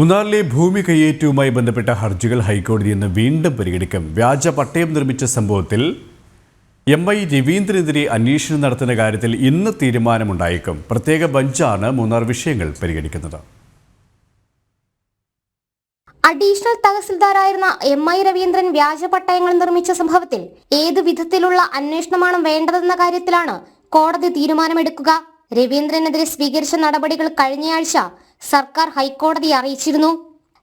മൂന്നാറിലെ ഭൂമി കയ്യേറ്റവുമായി ബന്ധപ്പെട്ട ഹർജികൾ ഹൈക്കോടതി ഇന്ന് വീണ്ടും പരിഗണിക്കും. വ്യാജ പട്ടയം നിർമ്മിച്ച സംഭവത്തിൽ എം ഐ രവീന്ദ്രനെതിരെ അന്വേഷണം നടത്തുന്ന കാര്യത്തിൽ ഇന്ന് തീരുമാനമുണ്ടായേക്കും. പ്രത്യേക ബഞ്ചാണ് മൂന്നാർ വിഷയങ്ങൾ പരിഗണിക്കുന്നത്. അഡീഷണൽ തഹസിൽദാരായിരുന്ന എം ഐ രവീന്ദ്രൻ വ്യാജ പട്ടയങ്ങൾ നിർമ്മിച്ച സംഭവത്തിൽ ഏത് വിധത്തിലുള്ള അന്വേഷണമാണ് വേണ്ടതെന്ന കാര്യത്തിലാണ് കോടതി തീരുമാനമെടുക്കുക. രവീന്ദ്രനെതിരെ സ്വീകരിച്ച നടപടികൾ കഴിഞ്ഞയാഴ്ച സർക്കാർ ഹൈക്കോടതിയെ അറിയിച്ചിരുന്നു.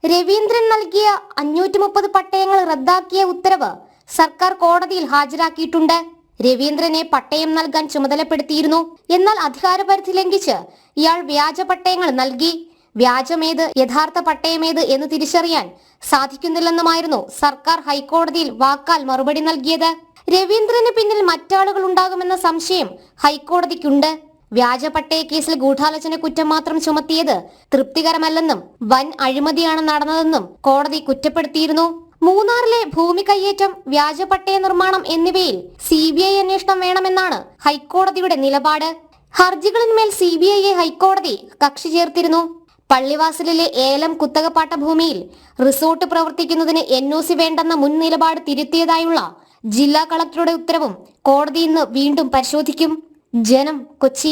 രവീന്ദ്രൻ നൽകിയ അഞ്ഞൂറ്റി മുപ്പത് പട്ടയങ്ങൾ റദ്ദാക്കിയ ഉത്തരവ് സർക്കാർ കോടതിയിൽ ഹാജരാക്കിയിട്ടുണ്ട്. രവീന്ദ്രനെ പട്ടയം നൽകാൻ ചുമതലപ്പെടുത്തിയിരുന്നു. എന്നാൽ അധികാരപരിധി ലംഘിച്ച് ഇയാൾ വ്യാജ പട്ടയങ്ങൾ നൽകി. വ്യാജമേത് യഥാർത്ഥ പട്ടയമേത് എന്ന് തിരിച്ചറിയാൻ സാധിക്കുന്നില്ലെന്നുമായിരുന്നു സർക്കാർ ഹൈക്കോടതിയിൽ വാക്കാൽ മറുപടി നൽകിയത്. രവീന്ദ്രന് പിന്നിൽ മറ്റാളുകൾ ഉണ്ടാകുമെന്ന സംശയം ഹൈക്കോടതിക്കുണ്ട്. വ്യാജ പട്ടയ കേസിൽ ഗൂഢാലോചന കുറ്റം മാത്രം ചുമത്തിയത് തൃപ്തികരമല്ലെന്നും വൻ അഴിമതിയാണ് നടന്നതെന്നും കോടതി കുറ്റപ്പെടുത്തിയിരുന്നു. മൂന്നാറിലെ ഭൂമി കയ്യേറ്റം വ്യാജ പട്ടയ നിർമ്മാണം എന്നിവയിൽ സി ബി ഐ അന്വേഷണം വേണമെന്നാണ് ഹൈക്കോടതിയുടെ നിലപാട്. ഹർജികളിന്മേൽ സി ബി ഐയെ ഹൈക്കോടതി കക്ഷി ചേർത്തിരുന്നു. പള്ളിവാസലിലെ ഏലം കുത്തകപ്പാട്ട ഭൂമിയിൽ റിസോർട്ട് പ്രവർത്തിക്കുന്നതിന് എൻ ഒ സി വേണ്ടെന്ന മുൻ നിലപാട് തിരുത്തിയതായുള്ള ജില്ലാ കളക്ടറുടെ ഉത്തരവും കോടതി ഇന്ന് വീണ്ടും പരിശോധിക്കും. ജനം കൊച്ചി